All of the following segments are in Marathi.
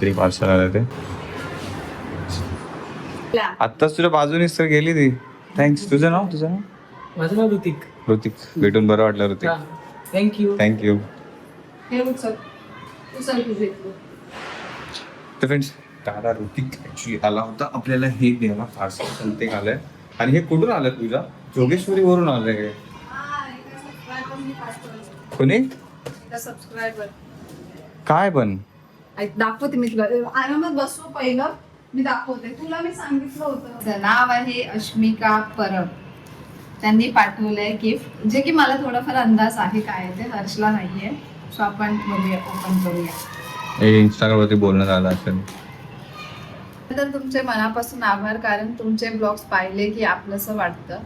तरी पार्सल आलं ते. आत्ताच तुझ्या बाजूनेच तर गेली ती. थँक्स तुझं नाव? तुझं नाव? माझं नाव ऋतिक. ऋतिक. भेटून बरं वाटलं ऋतिक. थँक्यू थँक्यू हे तर फ्रेंड्स दादा ऋतिक ऍक्च्युली आला होता. आपल्याला हे द्यायला पार्सल संते आलंय. आणि हे कुठून आलं तुझा जोगेश्वरी वरून आलंय. हे कोणी? सबस्क्रायबर काय पण? दाखवते मी तुला. आरामात बसू पहिलं. मी दाखवते. तुला मी सांगितलं होतं. त्याचं नाव आहे अश्मिका परब. त्यांनी पाठवलंय गिफ्ट जे की मला थोडाफार अंदाज आहे काय आहे ते हर्षला नाहीये. सो आपण बघूया ओपन करूया. हे इंस्टाग्रामवरती बोलण्यात आलं असेल. तर तुमचे मनापासून आभार. कारण तुमचे ब्लॉग्स पाहिले की आपलंसं वाटतं.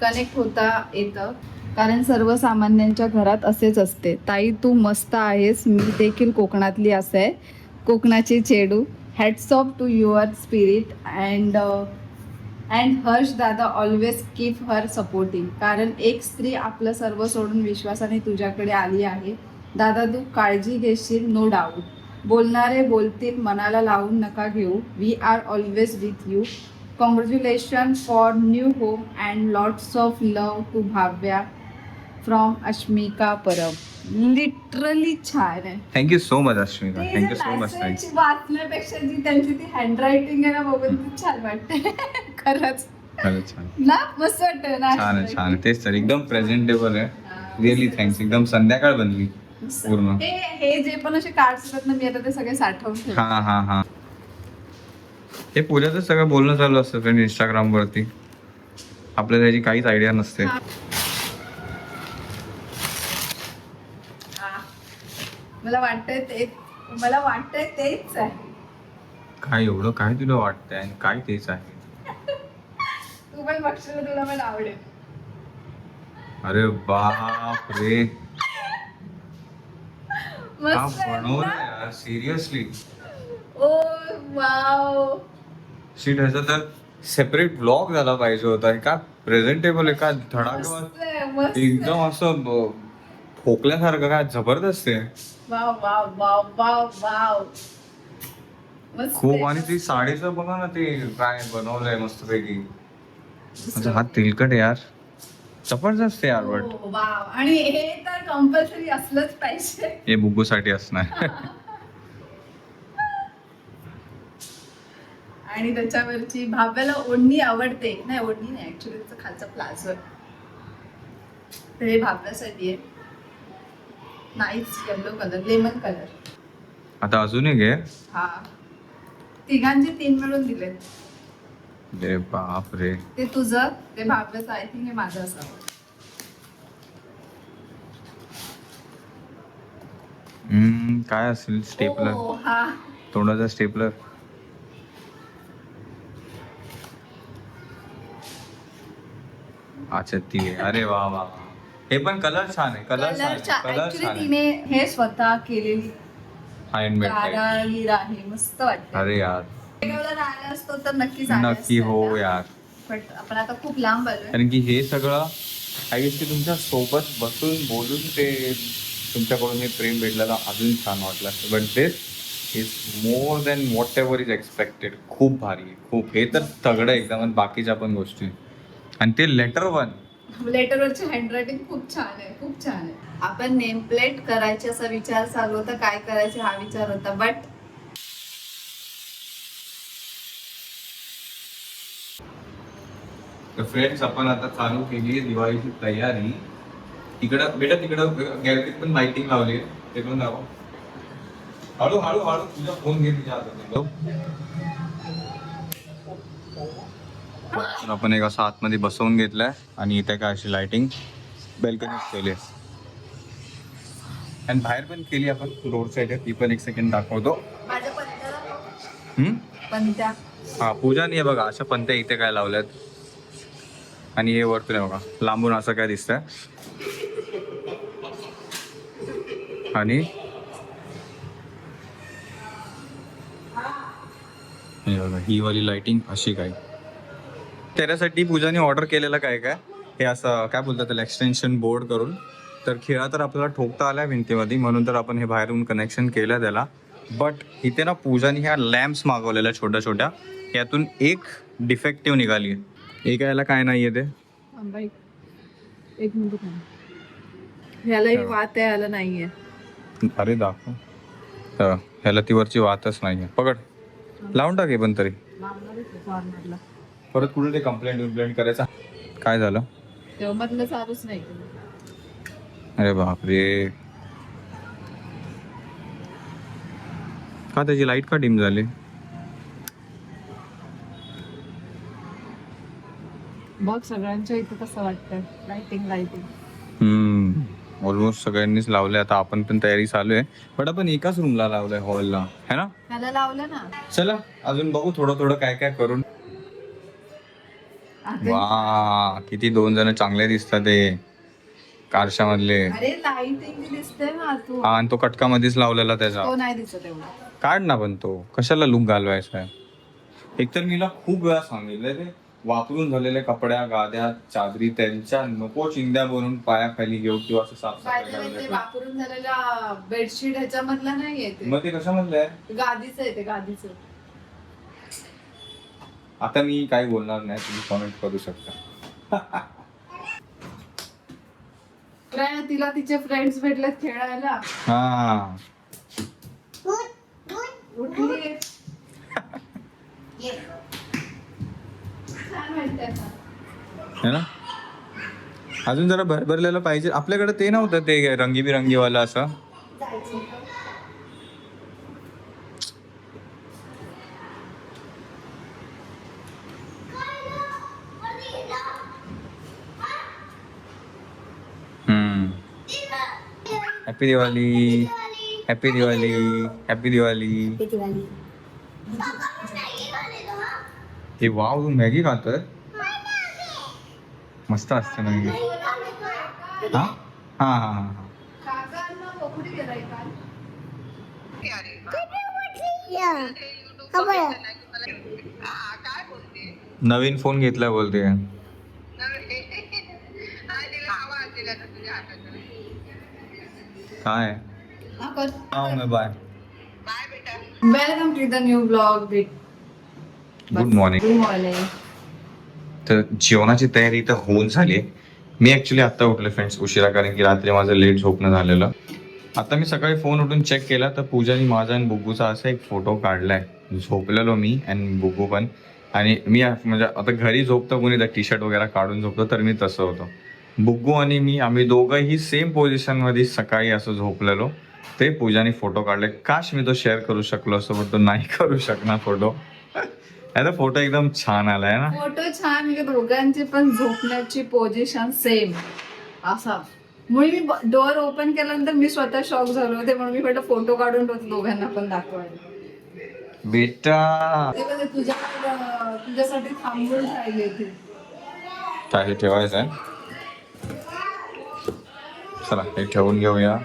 कनेक्ट होता येतं. कारण सर्वसामान्यांच्या घरात असेच असते. ताई तू मस्त आहेस. मी देखील कोकणातली असं आहे. कोकणाची चेडू. Hats off to your spirit and and Harsh दादा ऑलवेज कीप हर सपोर्टिंग कारण एक स्त्री आपलं सर्व सोडून विश्वासाने तुझ्याकडे आली आहे. दादा तू काळजी घेशील नो डाऊट बोलणारे बोलतील मनाला लावून नका घेऊ. We are always with you congratulation for new home and lots of love to Bhavya from Ashmika Parab literally छान आहे thank you so much Ashmika ते थँक्यू जे सो मच message वाचण्यापेक्षा जी त्यांची ती हँडरायटिंग आहे ना बघून ती छान वाटते. खरंच. खरंच छान. ना मस्त वाटतं ना छान आहे छान आहे. तेच तर एकदम प्रेझेंटेबल आहे. रिअली थँक्स एकदम संध्याकाळ बनली मस्त. पूर्ण. हे हे जे पण असे कार्ड्स असतात ना मी आता ते सगळे साठवून ठेवते. हा हा हा. हे पूजाचं सगळं बोलणं चालू असतं फ्रेंड इंस्टाग्राम वरती. आपल्याला त्याची काहीच आयडिया नसते. हा. मला वाटतंय ते मला वाटतंय तेच आहे. काय एवढं काय तुला वाटतंय आणि काय तेच आहे? तू पण बघशील तुला पण आवडेल. अरे बाप रे. का मस्त आहे बनवलं ना? यार सिरियसली ओ वाव. शीट ह्याचा तर सेपरेट ब्लॉग झाला पाहिजे होता. हे का प्रेझेंटेबल आहे का धडाकेबाज मस्त आहे, मस्त आहे. एकदम असं ब- ठोकल्यासारखं काय जबरदस्त आहे. Wow wow wow wow wow. मस्त खूप. आणि ती साडीचं बघा ना ते काय बनवलंय मस्तपैकी. माझा हात तेलकट आहे यार. जबरदस्त आहे यार बट हो, वाव. आणि हे तर कंपल्सरी असलंच पाहिजे. हे बुग्गूसाठी असणार. आणि त्याच्यावरची भाव्याला ओढणी आवडते. नाही ओढणी नाही ऍक्च्युली खालचा प्लाझो हे भाव्यासाठी आहे. Nice yellow colour lemon colour. आता अजून एक आहे. हा. तिघांचे तीन मिळून दिलेत. अरे बाप रे ते तुझं ते भाव्याचं आय थिंक हे माझं असावं हम्म, काय असेल स्टेपलर? ओ, हा. तोंडाचा स्टेपलर. अच्छा ती आहे. अरे वा वा. हे पण कलर छान आहे कलर छान आहे कलर ऍक्च्युली छान आहे. तिने हे स्वतः केलेली. हँडमेड आहे मस्त वाटतं अरे यार. वेगवेगळा राहिला असतो तर नक्कीच आले नक्की असते हो आता. यार. पण आपण आता खूप लांब आलोय. कारण की हे सगळं आय की तुमच्यासोबत बसून बोलून ते तुमच्याकडून हे प्रेम भेटलेलं अजून छान वाटलं असतं. But this is more than whatever is expected खूप भारी आहे खूप. हे तर तगडं एकदम. आणि बाकीच्या पण गोष्टी. आणि ते लेटर वन लेटरवरची हँडरायटिंग खूप छान आहे खूप छान आहे. आपण नेम प्लेट करायची असा विचार चालू होता काय करायचे हा विचार होता बट तर फ्रेंड्स आपण आता चालू केली आहे दिवाळीची तयारी. इकडं बेटा तिकडं गॅलरीत पण लाइटिंग लावली आहे. ते पण दाखव हळू हळू हळू. तुझा फोन घे तुझ्या हातात. तर आपण एक असं आतमध्ये बसवून घेतलंय आणि इथे काय अशी लाइटिंग बेल्कनीत केली आहे. आणि बाहेर पण केली आपण रोड साईड ती पण एक सेकंड दाखवतो. हा पूजा नाही आहे बघा अशा पंत्या इथे काय लावल्यात. आणि हे वरतून आहे बघा लांबून असं काय दिसतंय. आणि? हे बघा ही वाली लाइटिंग अशी काय. त्याच्यासाठी पूजाने ऑर्डर केलेलं काय काय? हे असं काय बोलतात त्याला एक्सटेन्शन बोर्ड करून. तर खिळा तर आपल्याला ठोकता आलाय भिंतीमध्ये म्हणून तर आपण हे बाहेरून कनेक्शन केलं त्याला. बट इथे ना पूजाने ह्या लॅम्प्स मागवलेल्या छोट्या छोट्या. यातून एक डिफेक्टिव्ह निघाली आहे एक याला काय नाही आहे ते एक वात नाहीये. अरे दाखव. ह्याला ती वरची वातच नाही आहे पकड. लावून टाके पण तरी. परत कुठे ते कंप्लेंट विम्प्लेंट करायचा? काय झालं? तेव्हा मधलं चालूच नाही अरे बापरे. का त्याची लाइट का डिम झाली? बघ सगळ्यांच्या इथे कसं वाटतंय. लाइटिंग लाइटिंग हम्म. ऑलमोस्ट सगळ्यांनीच लावले आता आपण पण तयारी चालू आहे. बट आपण एकाच रूमला लावलंय हॉलला है ना? लावलं ना. चला अजून बघू थोडं थोडं काय काय करून. वा किती दोन जण चांगले दिसतात ते अरे दिसते ना तू हा आणि तो कटका मध्येच लावलेला त्याचा. तो नाही दिसत एवढा. काढ ना पण तो. कशाला लुक घालवायचा? आहे एकतर मीला खूप वेळा सांगितलंय ते. वापरून झालेल्या कपड्या गाद्या चादरी त्यांच्या नको चिंध्या बनवून पायाखाली घेऊ किंवा असं साफ ते वापरून झालेला बेडशीट ह्याच्यामधला नाही मग ते कशामधलं आहे? गादीचं आहे ते गादीचं. आता मी काही बोलणार नाही तुम्ही कमेंट करू शकता. काय तिला तिचे फ्रेंड्स भेटलेत खेळायला. हा. उठली. छान वाटतंय आता. है ना? अजून जरा भरभरलेलं पाहिजे. आपल्याकडे ते नव्हतं ते रंगीबिरंगीवालं असं हम्म happy Diwali happy Diwali happy Diwali हे वाव तू मॅगी खातोय मस्त असते मॅगी. हा? हा हा हा हा. नवीन फोन घेतला बोलते. काय? हा bye. Welcome to the new blog good morning good morning तर जेवणाची तयारी तर होऊन झाली. मी ऍक्च्युली आता उठले फ्रेंड्स उशिरा कारण की रात्री माझं लेट झोपणं झालेलं. आता मी सकाळी फोन उठून चेक केला तर पूजानी माझा आणि बुग्गूचा असा एक फोटो काढलाय. झोपलेलो मी आणि बुग्गू पण. आणि मी म्हणजे आता घरी झोपतो कोणी तर टी शर्ट वगैरे काढून झोपतो तर मी तसं होतो. बुग्गू आणि मी आम्ही दोघंही सेम पोझिशनमध्ये सकाळी असं झोपलेलो. ते पूजाने फोटो काढले. काश मी तो शेअर करू शकलो असतो पण तो नाही करू शकणार फोटो आता फोटो एकदम छान आलाय ना. फोटो छान दोघांची पण झोपण्याची पोझिशन सेम असा. म्हणून मी डोअर ओपन केल्यानंतर मी स्वतः शॉक झालो होते म्हणून मी म्हटलं फोटो काढून ठेवतो दोघांना पण दाखवायला बेटा. तुझ्या तुझ्यासाठी थांबून राहिले ते. काय हे ठेवायचं आहे चला हे ठेवून घेऊया.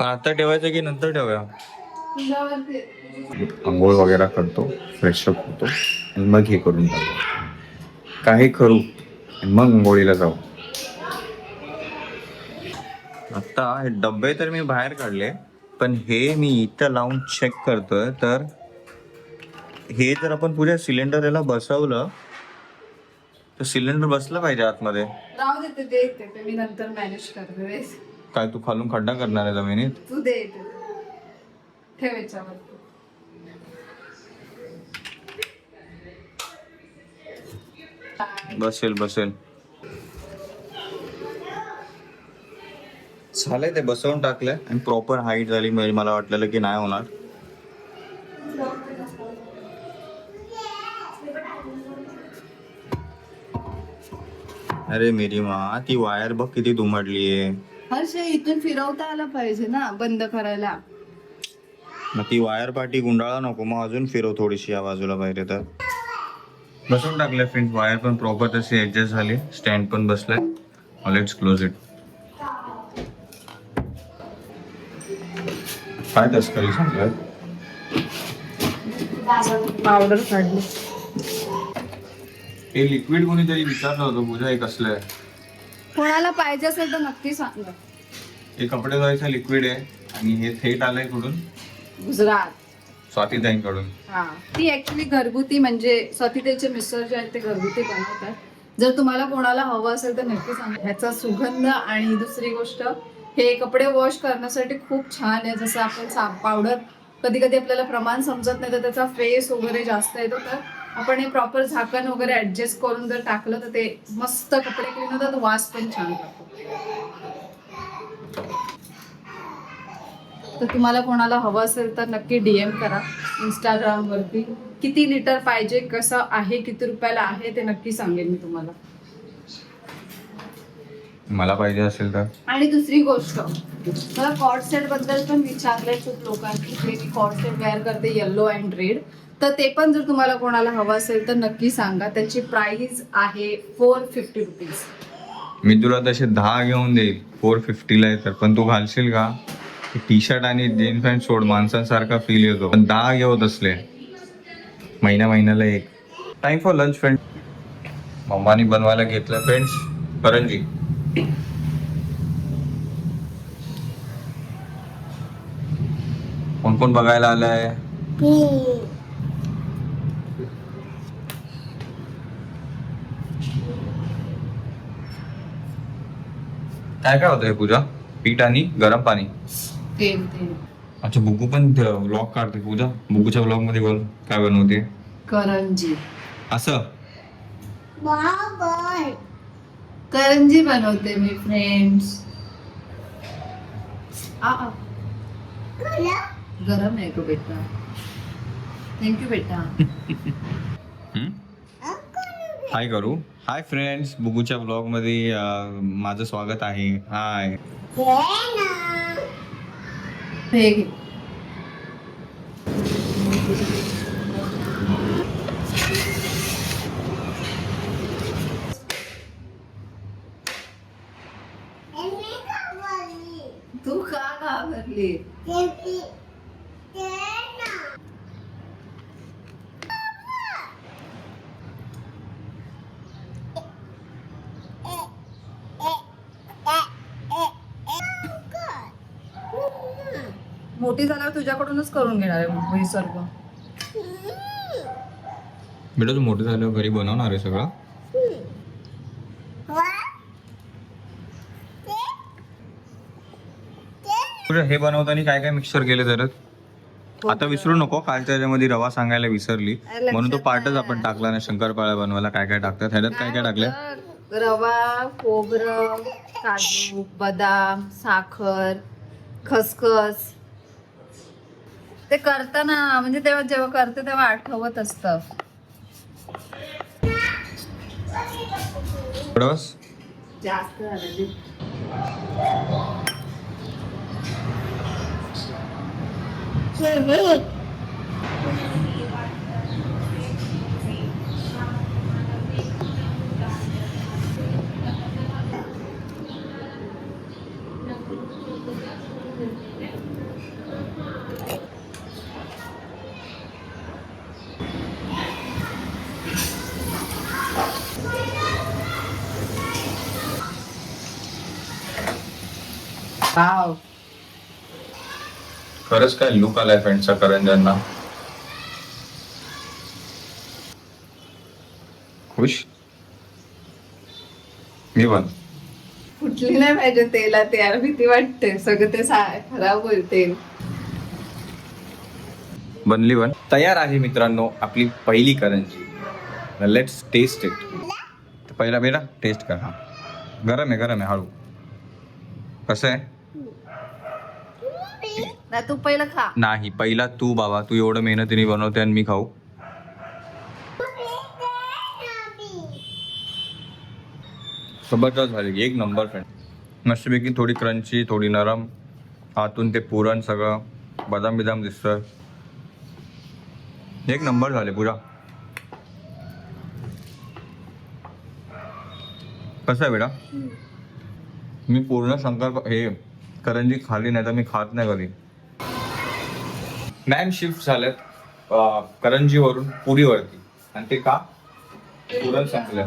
आता ठेवायचं की नंतर ठेवूया? आंघोळ वगैरे करतो फ्रेशअप होतो आणि मग हे करून टाकतो काही करू मग आंघोळीला जाऊ. आता हे डब्बे तर मी बाहेर काढले पण हे मी इथं लावून चेक करतोय तर हे जर आपण पुढे सिलेंडर याला बसवलं तर सिलेंडर बसलं पाहिजे आतमध्ये. राहू दे ते ते ते मी नंतर मॅनेज करते. काय तू खालून खड्डा करणार आहे जमिनीत? तू दे ते. ठेव याच्यावरती बसेल बसेल. झालंय ते बसवून टाकलंय आणि प्रॉपर हाईट झाली म्हणजे मला वाटलेलं की नाही होणार. अरे मेरी मा ती वायर बघ किती दुमडली आहे हर्ष इथून फिरवता आलं पाहिजे ना बंद करायला. मग ती वायर पाठी गुंडाळा नको मग अजून फिरव थोडीशी या बाजूला पाहिजे तर बसवून टाकले फ्रेंड्स वायर पण प्रॉपर तशी ऍडजस्ट झाली. स्टँड पण बसलाय. लेट्स क्लोज इट काय तस्करी सांगलाय पावडर काढली. हे लिक्विड कोणीतरी विचारलं होतं पूजा हे कसलं आहे कोणाला पाहिजे असेल तर नक्की सांगा हे कपडे धुवायचं लिक्विड आहे आणि हे थेट आलंय कुठून? गुजरात. स्वातीताईंकडून हा ती ऍक्च्युली घरगुती म्हणजे स्वतितेचे मिस्टर जे आहेत ते घरगुती बनवतात. जर तुम्हाला कोणाला हवं असेल तर नक्की सांगा ह्याचा सुगंध आणि दुसरी गोष्ट हे कपडे वॉश करण्यासाठी खूप छान आहे. जसं आपण सा पावडर कधी कधी आपल्याला प्रमाण समजत नाही तर त्याचा फेस वगैरे जास्त येतो. तर आपण हे प्रॉपर झाकण वगैरे ऍडजस्ट करून जर टाकलं तर ते मस्त कपडे क्लीन होतात वास पण छान तर तुम्हाला कोणाला हवं असेल तर नक्की डीएम करा इंस्टाग्राम वरती. किती लिटर पाहिजे कसं आहे किती रुपयाला आहे ते नक्की सांगेन मी तुम्हाला. मला पाहिजे असेल तर. आणि दुसरी गोष्ट मला कॉर्ड सेटबद्दल पण विचारलंय खूप लोकांनी मी कॉर्ड सेट वेअर करते येल्लो अँड रेड तर ते पण जर तुम्हाला कोणाला हवं असेल तर नक्की सांगा. त्याची प्राइस आहे फोर फिफ्टी रुपीज मी तुला तसे दहा घेऊन देईल. फोर फिफ्टीला आहे तर. पण तू घालशील का? टी शर्ट आणि जीन्स पॅन्ट सोड. माणसांसारखा फील येतो. पण दहा घेऊत असले. महिन्या महिन्याला एक. टाइम फॉर लंच फ्रेंड मम्मानी बनवायला घेतलं. फ्रेंड्स करंजी. कोण कोण बघायला आलंय? काय काय होतं हे पूजा? पीठ आणि गरम पाणी? तेल तेल. अच्छा बुगू पण व्लॉग काढते पूजा? बुगूच्या व्लॉगमध्ये बोल काय बनवते? करंजी. असं? करंजी बनवते मी फ्रेंड्स गरम आहे तो बेटा. थँक्यू बेटा. हाय करू हाय फ्रेंड्स बुगूच्या ब्लॉगमध्ये अं, माझं स्वागत आहे हाय हे घे. मोठी झाल्यावर तुझ्याकडूनच करून घेणार आहे हे सर्व. बेटा तू मोठं झाल्यावर घरी बनवणार आहे सगळं. हे बनवताना काय काय मिक्सर केले जरा? आता विसरू नको कालच्या ह्याच्यामध्ये रवा सांगायला विसरली. म्हणून तो पार्टच. आपण टाकला नाही शंकरपाळ्या बनवायला काय काय टाकतात ह्याच्यात काय काय टाकलंय? होतं? रवा खोबरं काजू बदाम साखर खसखस. ते करताना म्हणजे तेव्हा जेव्हा करते तेव्हा आठवत असतं. बस जास्त झालं वाव. खरंच काय लुक आलाय फ्रेंडचा करंजांना खुश? मी पण. फुटली नाही पाहिजे तेलात यार भीती वाटते. सगळं ते सा- खराब होईल तेल. बनली पण. तयार आहे मित्रांनो आपली पहिली करंजी. लेट्स टेस्ट इट पहिला बेटा टेस्ट कर. हा गरम आहे गरम आहे हळू. कसं आहे? नाही तू पहिलं खा. नाही पहिला तू बाबा तू एवढं मेहनतीने बनवते आणि मी खाऊ. जबरदस्त झाली एक नंबर फ्रेंड मस्तपैकी थोडी क्रंची थोडी नरम. आतून ते पुरण सगळं बदाम बिदाम दिसतं एक नंबर झाले पुरा. कसं आहे बेटा? मी पूर्ण शंकर हे करंजी खाली नाही तर मी खात नाही कधी. मॅम शिफ्ट झालेत अं, करंजीवरून पुरीवरती. आणि ते का? पुरण संपलं.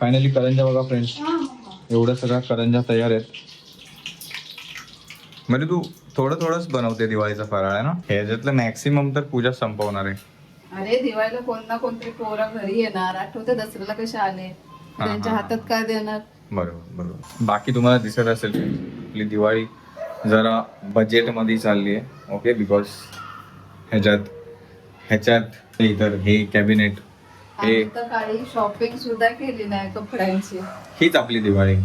फायनली करंजा बघा फ्रेंड्स एवढ्या सगळ्या करंजा तयार आहेत. म्हणजे तू थोडं थोडंच बनवते दिवाळीचा फराळ आहे ना? ह्याच्यातलं मॅक्सिमम तर पूजा संपवणार आहे. अरे दिवाळीला कोण ना कोणतरी पोरं घरी येणार. आठवते दसऱ्याला कसे आले. त्यांच्या. हातात काय देणार? बरोबर बरोबर. बाकी तुम्हाला दिसत असेल आपली दिवाळी जरा बजेटमध्ये चालली आहे. ओके बिकॉज ह्याच्यात ह्याच्यात इतर हे कॅबिनेट हे शॉपिंग सुद्धा केली नाही कपड्यांची. हीच आपली दिवाळी.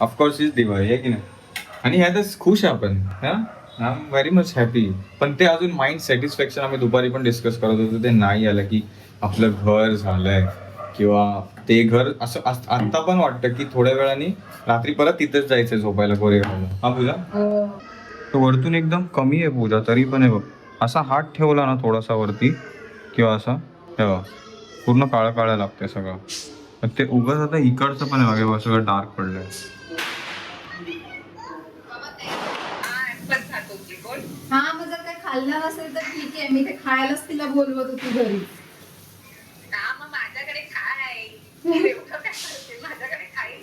ऑफकोर्स हीच दिवाळी आहे की नाही? आणि ह्यातच खुश आहे आपण हा? I am very much happy पण ते अजून माइंड सॅटिस्फॅक्शन आम्ही दुपारी पण डिस्कस करत होतो ते नाही आलं की आपलं घर झालंय किंवा ते घर असं आस- आता पण वाटतं की थोड्या वेळाने रात्री परत तिथेच जायचंय झोपायला कोरेगावला. हा पूजा? तो वरतून एकदम कमी आहे पूजा तरी पण आहे बघ. असा हात ठेवला ना थोडासा वरती किंवा असा हे बघ, पूर्ण काळं काळं लागतंय सगळं. पण ते उगाच आता इकडचं पण आहे मागे बघ, सगळं डार्क पडलंय. हा मग जर खाल्लं नसेल तर ठीक आहे मी ते खायलाच तिला बोलवत होती घरी. माझ्याकडे खाईल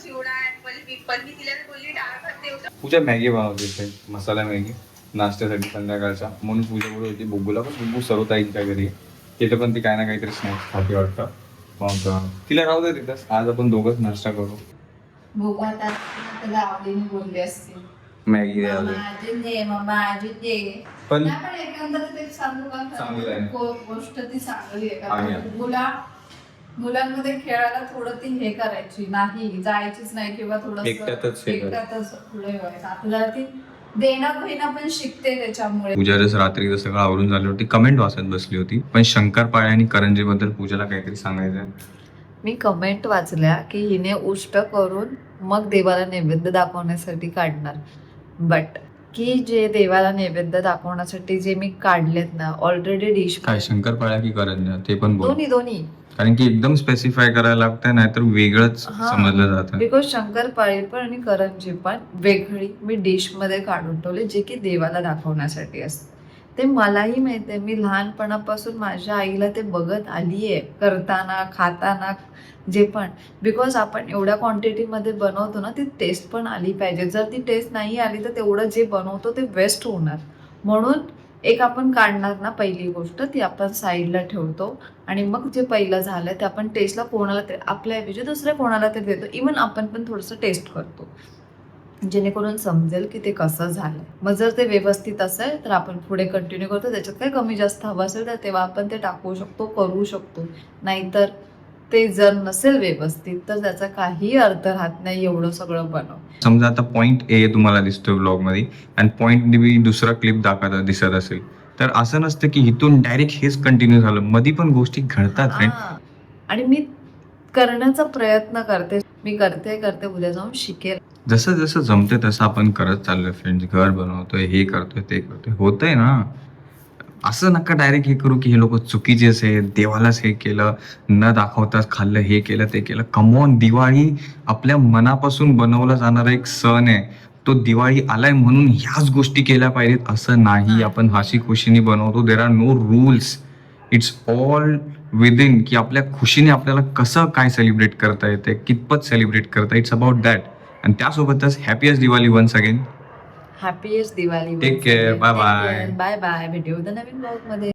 चिवडा पण तिला बोलली डाळ भात दे पूजा मॅगी बनवते ते मसाला मॅगी नाश्त्यासाठी संध्याकाळचा. म्हणून पूजा बोलत होती बुब्बूला पण बुग्गू सर्व ताईंच्या घरी. तिथे पण ती काय ना काहीतरी स्नॅक्स खाते वाटतं. मग तिला राहू दे तिथं आज आपण दोघंच नाश्ता करू. बघू आता त्याला आवडीने बोलली असते. मॅगी मम्मा अजून दे मम्मा अजून दे पण नाही, पण एकंदरीत एक सांगू का चांगलं आहे. गो- गोष्ट ती चांगली आहे आहे. कारण मुला मुलांमध्ये खेळायला थोडं ती हे करायची नाही जायचीच नाही किंवा थोडं एकट्यातच हे करायचं. एकट्यातच पुढे व्हायचं आपल्याला ती देणं घेणं पण शिकते त्याच्यामुळे पूजा जसं रात्री सगळं आवरून झाली होती कमेंट वाचत बसली होती पण शंकरपाळे आणि करंजीबद्दल पूजाला काहीतरी सांगायचं आहे. मी कमेंट वाचल्या की हिने उष्ट करून मग देवाला नैवेद्य दाखवण्यासाठी काढणार बट की जे देवाला नैवेद्य दाखवण्यासाठी जे मी काढलेत ना ऑलरेडी डिश काय शंकरपाळ्या की करंजा ते पण बोल. दोन्ही दोन्ही. कारण की एकदम स्पेसिफाय करायला लागतंय नाहीतर वेगळंच. समजलं जातं. बिकॉज शंकरपाळी पण आणि करंजी पण वेगळी मी डिशमध्ये काढून ठेवले जे की देवाला दाखवण्यासाठी असते. ते मलाही माहिती आहे. मी लहानपणापासून माझ्या आईला ते बघत आली आहे करताना खाताना जे पण. बिकॉज आपण एवढ्या क्वांटिटीमध्ये बनवतो ना ती टेस्ट पण आली पाहिजे. जर ती टेस्ट नाही आली तर तेवढं जे बनवतो ते वेस्ट होणार. म्हणून एक आपण काढणार ना पहिली गोष्ट ती आपण साईडला ठेवतो. आणि मग जे पहिलं झालं ते आपण टेस्टला कोणाला ते आपल्याऐवजी दुसऱ्या कोणाला ते देतो. इवन आपण पण थोडंसं टेस्ट करतो. जेणेकरून समजेल की ते कसं झालंय. मग जर ते व्यवस्थित असेल तर आपण पुढे कंटिन्यू करतो. त्याच्यात काही कमी जास्त हवं असेल तर तेव्हा आपण ते टाकू शकतो करू शकतो. नाहीतर ते जर नसेल व्यवस्थित तर त्याचा काही अर्थ राहत नाही एवढं सगळं बनव समजा आता पॉईंट ए तुम्हाला दिसतोय ब्लॉगमध्ये आणि पॉईंट बी दुसरा क्लिप दाखवता दिसत असेल. तर असं नसतं की इथून डायरेक्ट हेच कंटिन्यू झालं. मध्ये पण गोष्टी घडतात. आणि मी करण्याचा प्रयत्न करते. मी करते करते उद्या जाऊन शिकेल. जसं जसं जमते तसं आपण करत चाललोय फ्रेंड्स घर बनवतोय हे करतोय ते करतोय. होतंय ना? असं नका डायरेक्ट हे करू की हे लोक चुकीचेच आहे देवालाच हे केलं न दाखवताच खाल्लं हे केलं ते केलं. कमॉन दिवाळी आपल्या मनापासून बनवला जाणारा एक सण आहे. तो दिवाळी आलाय म्हणून ह्याच गोष्टी केल्या पाहिजेत असं नाही. आपण हसी खुशीने बनवतो. There are no rules it's all within की आपल्या खुशीने आपल्याला कसं काय सेलिब्रेट करता येते कितपत सेलिब्रेट करता इट्स अबाउट दॅट आणि त्यासोबतच happiest Diwali once again happiest Diwali Take care. Bye bye. Bye bye भेटू उद्या नवीन ब्लॉगमध्ये.